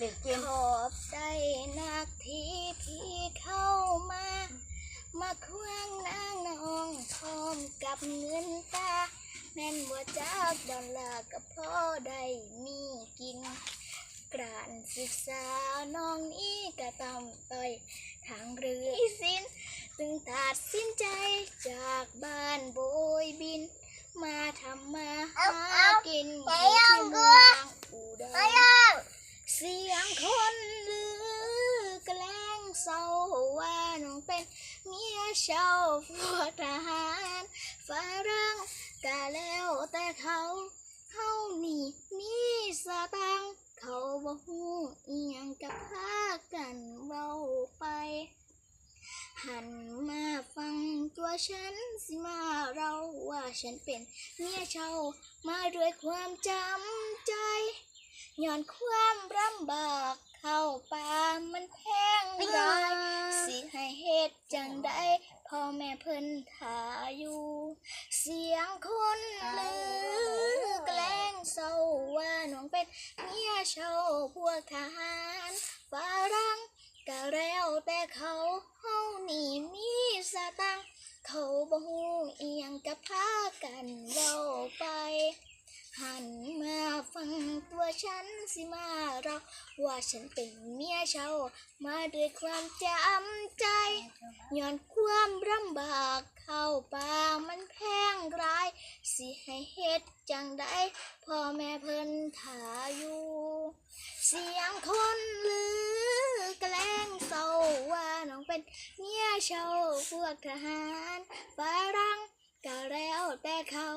เล่นเกมขอบใจนักที่พี่เข้ามา มาควงนางนองพร้อมกับเงินตา แม่นว่าจากดอลลาร์ก็พอได้มีกิน กรานศึกษาน้องนี้ก็ต้องต่อยทางเรือสินจึงตัดสินใจจากบ้านโบยบิน มาทำมาหากินอยู่ที่เมือง เศร้าว่าน้องเป็นเมียชาวพวกทหารฝรั่งกะแล้วแต่เขาเขานี่มีสตังเขาบ่ฮู้อีหยังกับพากันเว้าไป หันมาฟังตัวฉันสิมาเราว่าฉันเป็นเมียชาวมาด้วยความจำใจย้อนความลำบากเขา นถาอยู่ เสียงคนลือแกล้งเศร้าว่าน้องเป็นเมียชาวพวกทหารฝรั่งก็แล้วแต่เขาเฮานี่มีสตังเขาบ่ฮู้อียงกับพากันเว้าไป หันมาฟังตัวฉันสิมาเราว่าฉันเป็นเมียชาวมาด้วยความจำใจ ย้อนความลำบากเข้าป่ามันแพงร้าย สิให้เฮ็ดจังได้พ่อแม่เพิ่นถาอยู่ เสียงคนลือแกล้งเศร้าว่าน้องเป็นเมียชาวพวกทหารฝรั่งก็แล้วแต่เขา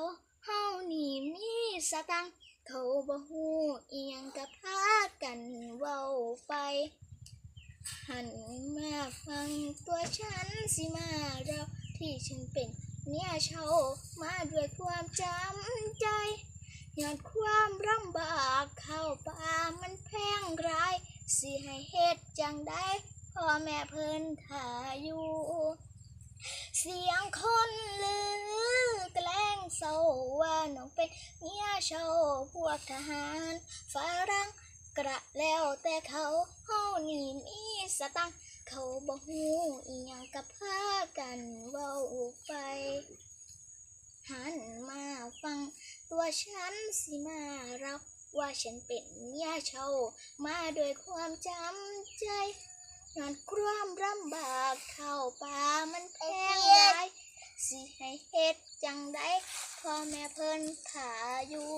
เฮานี่มีสตังเขาบ่ฮู้อีหยังกับพากันเว้าไป หันมาฟังตัวฉันสิมาเราที่ฉันเป็นเมียชาวมาด้วยความจำใจย้อนความลำบากเข้าป่ามันแพงร้าย สิให้เฮ็ดจังได้พ่อแม่เพิ่นถ่าอยู่ เสียงคนลือแกล้งเศร้าว่าน้องเป็นเมียชาวพวกทหารฝรั่งกระแล้วแต่เขาเฮานี่มี สตังเขาบ่ฮู้อีหยังกับพากันเว้าไปหันมาฟัง ตัวฉันสิมาเราว่าฉันเป็นเมียชาวมาด้วยความจำใจงานความลำบากเข้าป่ามันแพงหลายสิให้เฮ็ดจังได้พ่อแม่เพิ่นขาอยู่